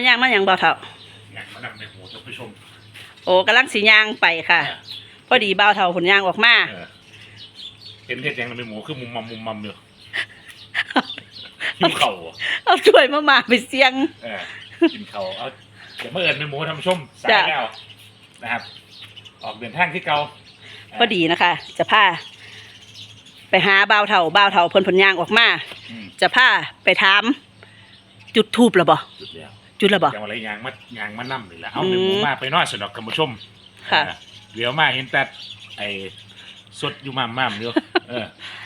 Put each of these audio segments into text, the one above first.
มาย่างมาหยังบ่าวเฒ่าอยากมานำในหูท่านผู้ชมโอ้กำลังสิย่างไปค่ะ พอดีบ่าวเฒ่าผลย่างออกมาเออเห็นเห็ดยังในหมูคือมุมมัมมุมมัมอยู่กินเข่าวอะเอาถ้วยมามาไปเสียง เออกินเข่าวเอาเดี๋ยวมาเอิญในหมูท่านผู้ชมสายจ้ะแล้วนะครับ ออกเดินทางที่เก่าพอดีนะคะ จะพาไปหาบ่าวเฒ่าบ่าวเฒ่าเพิ่นผลย่างออกมา อืมจะพาไปถามจุดทูบแล้วบ่จุดแล้ว จุดแล้วบ่ยังอะไรยางมายางมานั่มเลยแหละเอาอืมในหมูมาไปน้อนสนอกท่านผู้ชมค่ะ เออเดี๋ยวมาเห็นแต่ไอ้สดอยู่มามามอยู่เออ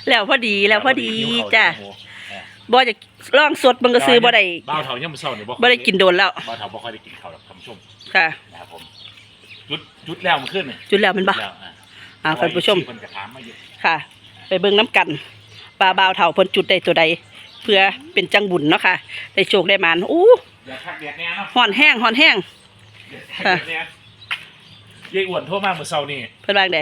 แล้วพอดีแล้วพอดีหิวข้วจ้ะหิวเออบ่จะลองสดมันก็ซื้อบ่ได้บ้าวเถายังไม่เศร้าเนี่ยบ่ได้กินโดนแล้วบ้าวเถาบ่ค่อยได้กินข้าวหรอกท่านผู้ชมค่ะ นะครับผมจุดจุดแล้วมันขึ้นนี่จุดแล้วแมันบ่จุดแล้วอะอ่าท่านผู้ชม เพิ่นกระถามมาอยู่ค่ะ ไปเบิ่งน้ำกันปลาบาวเฒ่าเพิ่นจุดได้ตัวใด เพื่อเป็นจังบุญเนาะค่ะได้โชคได้หมานอู้เดี๋ยวทักแดดแน่เนาะฮ้อนแห้งฮ้อนแห้งเดี๋ยวทักแดดแน่ยายอ้วนโทรมาเมื่อเช้านี่เพิ่นว่าจั่งใด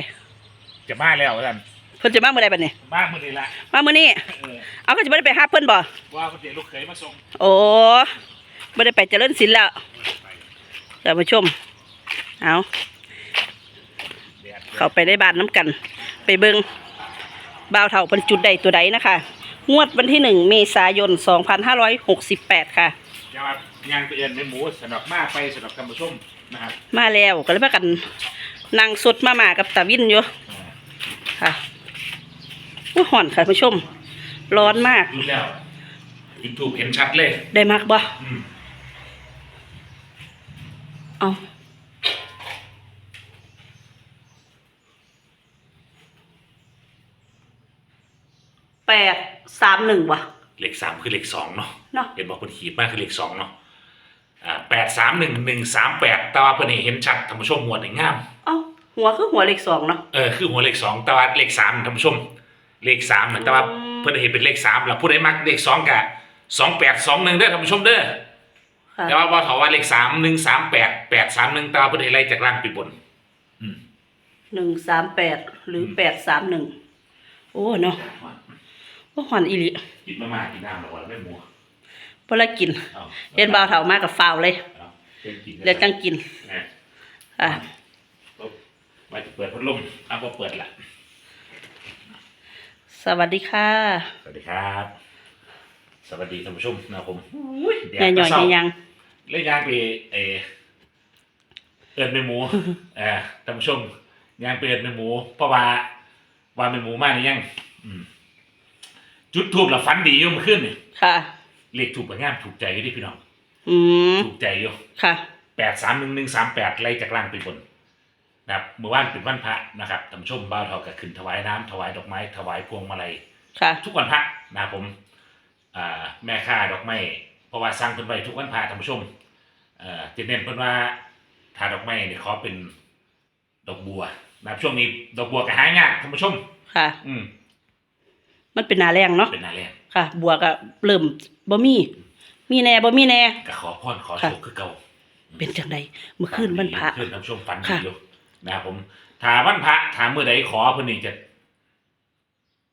จะมาแล้วท่านเพิ่นจะมาเมื่อใดบัดนี้มามื้อนี้ละมามื้อนี้เออเอาก็จะบ่ได้ไปหาเพิ่นบ่ว่าเพิ่นเดี๋ยวลูกเขยมาส่งโอ้บ่ได้ไปเจริญศิลป์แล้วไปท่านผู้ชมเอาแดดเข้าไปในบ้านน้ำกัน ไปเบิ่งบ่าวเฒ่าเพิ่นจุดใดตัวใดนะคะ งวดวันที่หนึ่งเมษายน2568ค่ะ อย่ามาย่างไปเอิ้นแม่หมูสนับมาไปสนับท่านผู้ชมนะครับมาแล้วก็เลยพากันนั่งสดมามากับตาวินอยู่อ่าค่ะว่าห่อนค่ะผู้ชม ร้อนมากดูแล้วยูทูบเห็นชัดเลยได้มากบ่อืมเอา แปดสามหนึ่งวะเลขสามคือเลขสองเนาะเนาะ เห็นบอกคนขีดมากคือเลขสองเนาะอ่าแปดสามหนึ่งหนึ่งสามแปดแต่ว่าเพิ่นนี่เห็นชัดท่านผู้ชมหมวดหนึ่งงาม เอ้าหัวคือหัวเลขสองเนาะ เออคือหัวเลขสองแต่ว่าเลขสามท่านผู้ชม เลขสามเหมือนแต่ว่าอืม เพิ่นเห็นเป็นเลขสามแล้วผู้ใดมักเลขสองกะสองแปดสองหนึ่งเด้อท่านผู้ชมเด้อค่ะแต่ว่าว่าเขาว่าเลขสามหนึ่งสามแปดแปดสามหนึ่งแต่ว่าเพิ่นเห็นไล่จากล่างไปบนอืมหนึ่งสามแปดหรือแปดสามหนึ่งโอ้เนาะ ว่าห่อนอีหลีกินมากๆกินน้ำหรอวะไม่หมูพอละกินอาเห็นบ่าวเถามากับฟาวเลยอาเห็นกินเลือกจังกินนะอะปุ๊บว่าจะเปิดพัดลมเอาพอเปิดละสวัสดีค่ะสวัสดีครับ สวัสดีท่านผู้ชมนะครับผมแดดแม่หน่อยเศร้าแม่ยัง เล่นยางไปเออเอินไปหมู เออท่านผู้ชมยางไปเอินไปหมู เพราะว่าว่าเป็นหมูมากหรือยัง อืม จุดทูบแล้วฟันดีอยู่เมันขึ้นนี่ค่ะ เลขถูกกับงามถูกใจอยู่ดิพี่น้อง อืม ถูกใจอยู่ค่ะ แปดสามหนึ่งหนึ่งสามแปดไล่จากล่างไปบนนะครับเมื่อวานเป็นวันพระนะครับท่านผู้ชมบ้าวเท่ากับขึ้นถวายน้ำถวายดอกไม้ ถวายพวงมาลัย ค่ะ ทุกวันพระนะครับผมอ่าแม่ค่าดอกไม้เพราะว่าสร้างเพิ่นไว้ทุกวันพระท่านผู้ชมเอ่อจะเน้นเพิ่นว่าทาดอกไม้เนี่ยขอเป็นดอกบัวนะครับช่วงนี้ดอกบัวก็หายากท่านผู้ชม ค่ะ อืม มันเป็นหนาแรงเนาะเป็นหนาแรงค่ะบัวก็เริ่มบ่มี มีแน่บ่มีแน่ ก็ขอพรขอค่ะโชคคือเก่าเป็นจังไดเมื่อคืนวันพระคืนท่านผู้ชมฝันดีค่ะ อยู่นะครับผมถ้าวันพระถามเมื่อใดขอเพิ่นนี่จะ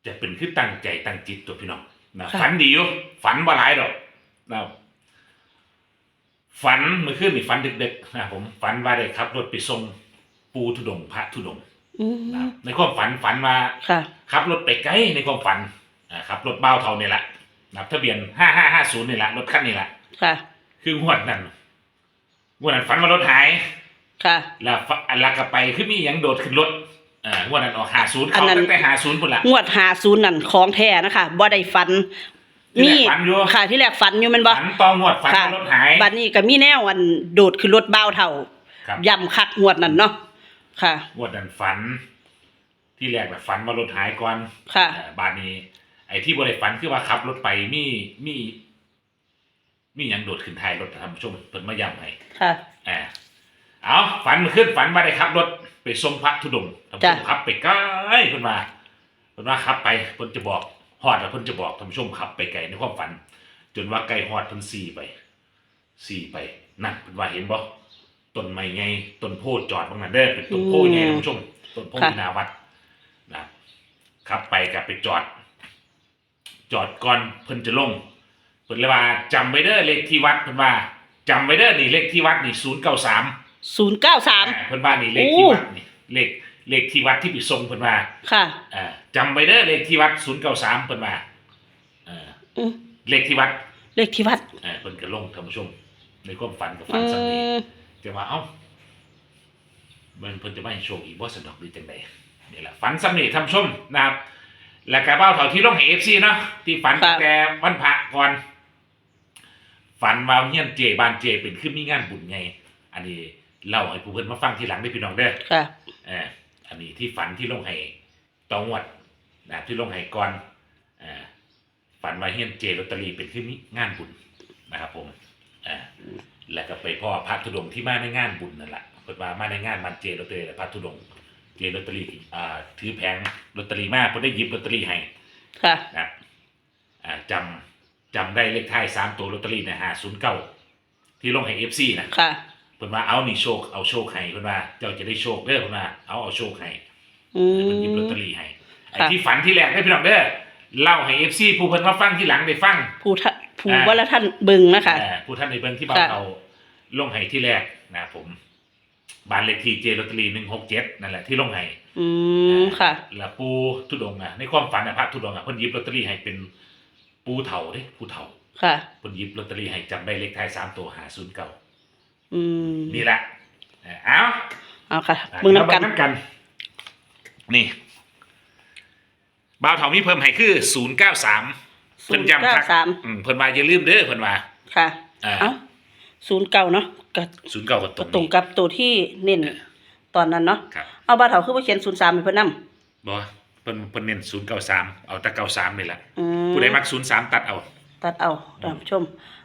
จะเป็นคือตั้งใจตั้งจิตตัวพี่น้องนะฝันดีอยู่ฝันบ่หลายดอกนะครับฝันเมื่อคืนนี่ฝันดึกๆนะครับผมฝันว่าได้ขับรถไปส่งปูทุดงค์พระทุดงค์ อืนะมในความฝันฝันว่าค่ะ ขับรถไปไกลในความฝันอ่าขับรถเบ้าเท่านี่แหละนับทะเบียนห้าห้าห้าศูนย์นี่แหละรถคันนี่แหละ ค่ะ คืองวดนั้นงวดนั้นฝันว่ารถหาย ค่ะ แล้วฝอันละก็ไปคือมีหยังโดดขึ้นรถอ่างวดนั้นออกหาศูนย์อัเขานนั้น ตั้งแต่หาศูนย์พุ่นละ งวดหาศูนย์นั่นของแท้นะคะบ่ได้ฟันที่แรกฝันอยู่ ค่ะที่แรกฝันอยู่แมันบ่ฝันตองวดฝันค่ะว่ารถหาย บัดนี้ก็มีแนวอันโดดขึ้นรถบ้าวเท่าครับ ย่ำคักงวดนั่นเนาะ ค่ะ งวดนั้นฝัน ที่แรกแบบฝันว่ารถหายก่อนค่ะอ่าบาดนี้ ไอ้ที่บริฝันคือว่าขับรถไปมีมีมีหยังโดดขึ้นท้ายรถท่านผู้ชมเพิ่นมาย้ำให้ค่ะ อ่าเอาฝันมาขึ้นฝันมาได้ขับรถไปทรงพระธุดงค์ท่านผู้ชมจ้ะ ขับไปไกลเพิ่นมาเพิ่นว่าขับไปเพิ่นจะบอกฮอดแล้วเพิ่นจะบอกท่านผู้ชมขับไปไกลในความฝัน จนว่าไกลฮอดเพิ่นสี่ไปสี่ไปนั่นเพิ่นว่าเห็นบ่ ต้นไม้ไงต้นโพธิ์จอดตรงนั้นเด้อเป็นต้นโพธิ์ไงท่านผู้ชมต้นโพธิ์อยู่หนาวัดนะขับไปกับไปจอด จอดก่อนเพิ่นจะลงเพิ่นเลยว่าจำไว้เด้อเลขที่วัดเพิ่นว่าจำไว้เด้อนี่เลขที่วัดนี่ศูนย์เก้าสาม ศูนย์เก้าสามเพิ่นว่านี่เลขที่วัดนี่เลขเลขที่วัดที่ไปทรงเพิ่นว่าค่ะ อ่าจำไว้เด้อเลขที่วัดศูนย์เก้าสามเพิ่นว่าอ่าอืมเลขที่วัดเลขที่วัด อ่าเพิ่นก็ลงท่านผู้ชมในความฝันกับอืฝันสำเนีม จะว่าเอ้ามันเพิ่นจะไม่ให้โชคอีกบ่สะดอกหรือจังไดนี่แหละฝันสำเนีท่านผู้ชมนะครับ แล้วก็เบ้าเท่าที่ลงให้ FC เนาะที่ฝันตั้งแต่วันพระก่อน ฝันว่าเฮียนเจบ้านเจเป็นขึ้นมีงานบุญไง อันนี้เล่าให้ผู้เพิ่นมาฟังทีหลังได้อพี่น้องเด้อค่ะเอออันนี้ที่ฝันที่ลงให้ตองวดนะครับที่ลงให้ก่อนเออฝันว่าเฮียนเจลอตเตอรี่เป็นขึ้นมีงานบุญนะครับผมเออ แล้วก็ไปพ่อพระธุดงค์ที่มาในงานบุญนั่นแหละเพิ่นว่ามาในงานมันเจลอตเตอรี่และพระธุดงค์เจลอตเตอรี่อ่าถือแผงลอตเตอรี่มาเพิ่นได้หยิบลอตเตอรี่ให้ค่ะ นะครับอ่าจำจำได้เลขท้ายสามตัวลอตเตอรี่นะฮะศูนย์เก้าที่ลงให้เอฟซีนะ ค่ะ เพิ่นว่าเอานี่โชคเอาโชคให้เพิ่นว่าเจ้าจะได้โชคเด้อเพิ่นว่าเอาเอาโชคให้อืเพิ่นหยิบลอตมเตอรี่ให้ไอ้ค่ะ ที่ฝันที่แรกได้พี่น้องเด้อเล่าให้เอฟซีผู้เพิ่นมาฟังที่หลังได้ฟัง ผู้ทะ ผู้อ่าว่าละท่านบึงนะคะเอ่อผู้ท่านในเบิ่งที่บ้านค่ะเอาลงให้ที่แรกนะครับผมบ้านเลขที่เจลอตเตอรี่หนึ่งหกเจ็ดนั่นแหละที่ลงให้อืมค่ะ แล้วปูทุดงค์อะในความฝันอะพระทุดงค์อะเพิ่นหยิบลอตเตอรี่ให้เป็นปูเฒ่าเด้ผู้เฒ่าค่ะเพิ่นหยิบลอตเตอรี่ให้จำได้เลขท้ายสามตัวหาศูนย์เก้าอืมนี่แหละเอ่อเอาเอาค่ะมึงนำกันเบิ่งกัน นี่บ่าวเถามีเพิ่มให้คือศูนย์เก้าสาม เพิ่นย้ำคัก093 อืมเพิ่นว่าอย่าลืมเด้อเพิ่นว่า ค่ะ อ่า เอ้าศูนย์เก่าเนาะก็ศูนย์เก้าก็ตรก็งตรงนี้กับตัวที่เน้นตอนนั้นเนาะ ครับเอาบาเถาคือว่าเขียนศูนย์สามให้เพิ่นนำบ่เพิ่นเพิ่นเน้นศูนย์เก้าสามเอาแต่เก้าสามนี่แหละอืม ผู้ใดมักศูนย์สามตัดเอา ตัดเอาท่านผู้ชม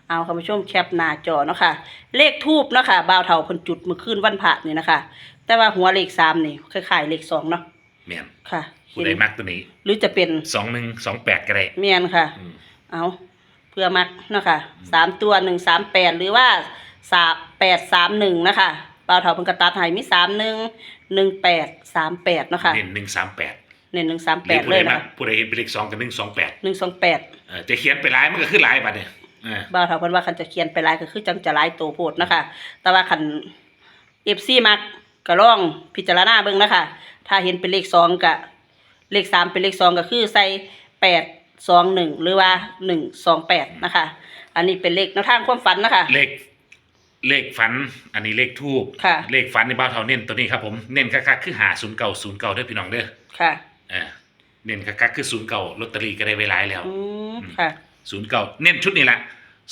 เอาคุณผู้ชมแคปหน้าจอเนาะค่ะ เลขทูบเนาะค่ะ บ่าวเถาเพิ่นจุดเมื่อคืนวันพระนี่นะคะ แต่ว่าหัวเลขสามนี่คล้ายๆเลขสองเนาะ แม่นค่ะ ผู้ใดมักตัวนี้หรือจะเป็นสองหนึ่งสองแปดก็ได้เมียนค่ะ อืมเอาเพื่อมักเนาะค่ะสามตัวหนึ่งสามแปดหรือว่าสามแปดสามหนึ่งนะคะบ่าวเถาเพิ่นกระตัดให้มีสามหนึ่งหนึ่งแปดสามแปดเนาะค่ะเน้นหนึ่งสามแปดเน้นหนึ่งสามหแปรือดผู้เลใดยมันะกผู้ใดเห็นเป็นเลขสองกับหนึ่งสองแปดหนึ่งสองแปดเออจะเขียนไปหลายมันก็ขึ้นหลายบัดเนี่ยเออบ่าวเถาเพิ่นว่าคันจะเขียนไปหลายก็คือจังจะหลายตัวโพดนะคะแต่ว่าคันเอฟซีมักก็ลองพิจารณาเบิ่งนะคะถ้าเห็นเป็นเลขสองกับ เลขสามเป็นเลขสองก็คือใส่แปดสองหนึ่งหรือว่าหนึ่งสองแปดนะคะ อันนี้เป็นเลขแนวทางความฝันนะคะ เลขเลขฝัน อันนี้เลขทูบค่ะ เลขฝันในบ้านเท่าเน้นตัวนี้ครับผมเน้นคักๆคือหาศูนย์เก่าศูนย์เก่าเด้อพี่น้องเด้อค่ะเออเน้นคักๆคือศูนย์เก่าลอตเตอรี่ก็ได้เวลาแล้วอืมค่ะ ศูนย์เก่าเน้นชุดนี้แหละ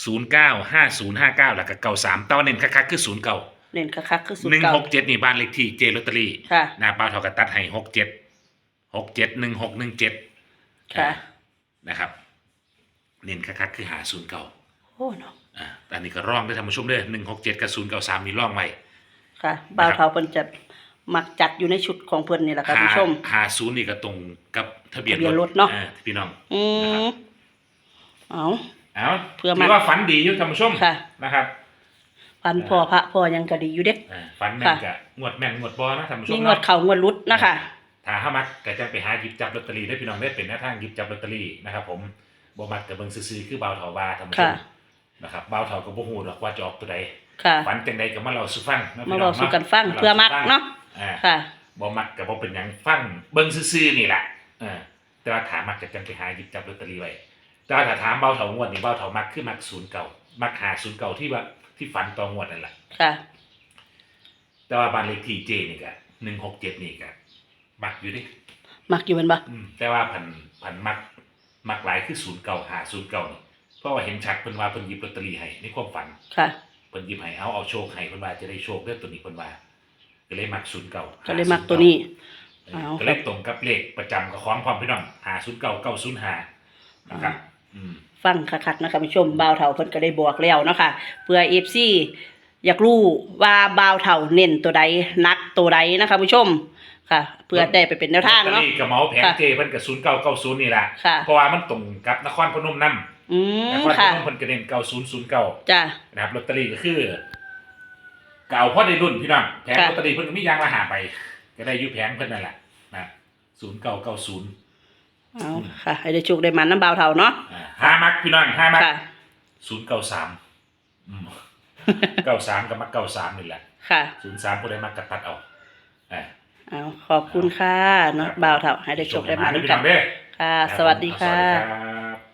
ศูนย์เก้าห้าศูนย์ห้าเก้าแล้วก็เก่าสามต่อเน้นคักๆคือศูนย์เก่าเน้นคักๆคือศูนหนึ่ย์งเก้าหกเจ็ดนี่บ้านเลขที่เจลอตเตอรี่ค่ะ หน้าบ้านเท่ากับตัดให้หกเจ็ด หกเจ็ดหนึ่งหกหนึ่งเจ็ดค่ะ นะครับ เน้นคักๆคือหาศูนย์เก่าโอ้เนาะอ่าแต่อันนี้ก็ร่องได้ทำผู้ชมเด้อหนึ่งหกเจ็ดกับศูนย์เก้าสามมีร่องไว้ค่ะบ่าวเถาเพิ่นจะมักจัดอยู่ในชุดของเพิ่นนี่แหละค่ะคุณผู้ชม หาศูนย์นี่ก็ตรงกับทะเบียนทะเบียนรถเนาะอ่พี่น้อง อืนะครับ มเอา เอาเพื่อถืมาอว่าฝันดีอยู่ท่านผู้ชมค่ะ นะครับพันพ่อพระพ่อยังก็ดีอยู่เด้ อ่าฝันแม่นค่ะ กะงวดแม่นงวดบอนะท่านผู้ชมีมงวดเนาะ เข่างวดรุดนะคะ ถ้าห้ามักก็จะไปหาหยิบจับลอตเตอรี่ได้พี่น้องได้เป็นหน้าทางหยิบจับลอตเตอรี่นะครับผมบ่มักกับเบิ่งซื่อๆคือเบาวเถาบาท่านผู้ชมค่ะ นะครับเบาวเถาก็บ่ฮู้หรอกว่าจะออกตัวใดค่ะ ฝันจังใดก็มาเล่าสู่ฟังนะมาพี่บน้ออกงสู่กันฟังมาเพื่อมักสู่ฟังเนาะ อ่า ค่ะ บ่มักกับบ่เป็นหยังฟังเบิ่งซื่อๆนี่แหละเออแต่ว่าถามมักจะจังไปหาหยิบจับลอตเตอรี่ไว้แต่ว่าถ้าถามเบาเถางวดนี่เบาเถามักคือมักศูนย์เก่ามักหาศูนย์เก่าที่ว่าที่ฝันตองวดนั่นแหละค่ะ แต่ว่าบ้านเลขที่เจนี่ก็หนึ่งหกเจ็ดนี่ก็ มักอยู่ดิมักอยู่เป็นบ่อืมแต่ว่าพันพันมัก มักหลายคือศูนย์เก่าหาศูนย์เก่านี่เพราะว่าเห็นชัดเพิ่นว่าเพิ่นหยิบลอตเตอรี่ให้ในความฝันค่ะ เพิ่นหยิบให้เอาเอาโชคให้เพิ่นว่าจะได้โชคเด้อตัวนี้เพิ่นว่าก็เลยมักศูนย์เก่าก็เลยมักตัวนี้เออเอาก็เลยตรงกับเลขประจำกับของความพี่น้องหาศูนย์เก่าเก้าศูนย์หานะครับ อืมฟังคักๆนะคะผู้ชมบ่าวเฒ่าเพิ่นก็ได้บอกแล้วเนาะค่ะเพื่อ FC อ ยากรู้ว่าบ่าวเฒ่าเน้นตัวใดนักตัวใดนะคะผู้ชมค่ะ เพื่อได้ไปเป็นแนวทางลอตเตอเนาะรี่กับเหมาแผงค่ะเจเพิ่นกับศูนย์เก้าเก้าศูนย์นี่แหละค่ะ เพราะว่ามันตรงกับนครพนมนำอืนมครพค่ะนมเพิ่นก็เน้นเก้าศูนย์ศูนย์เก้าจ้ะ นะครับลอตเตอรี่ก็คือเก่าพ่อได้รุ่นพี่น้องแผงค่ะ ลอตเตอรี่เพิ่นก็มียางละหาไป ก็ได้อยุแผงเพิ่นนั่นแหละนะศูนย์เก้าเก้าศูนย์เอาค่ะให้ได้โชคได้มันน้ำบ่าวเฒ่าเนาะห้ามักพี่น้องห้ามักค่ะ ศูนย์เก้าสาม เก้าสามกับมาเก้าสามนี่แหละค่ะ ศูนย์สามผู้ใดมากระตัดเอาอ่าเอาขอบคุณค่ะเนาะบ่าวเถาให้ได้โชคได้มาด้ด้ววยยกักันนเด้อค่ะ สวัสดีค่ะสวัสดีครับ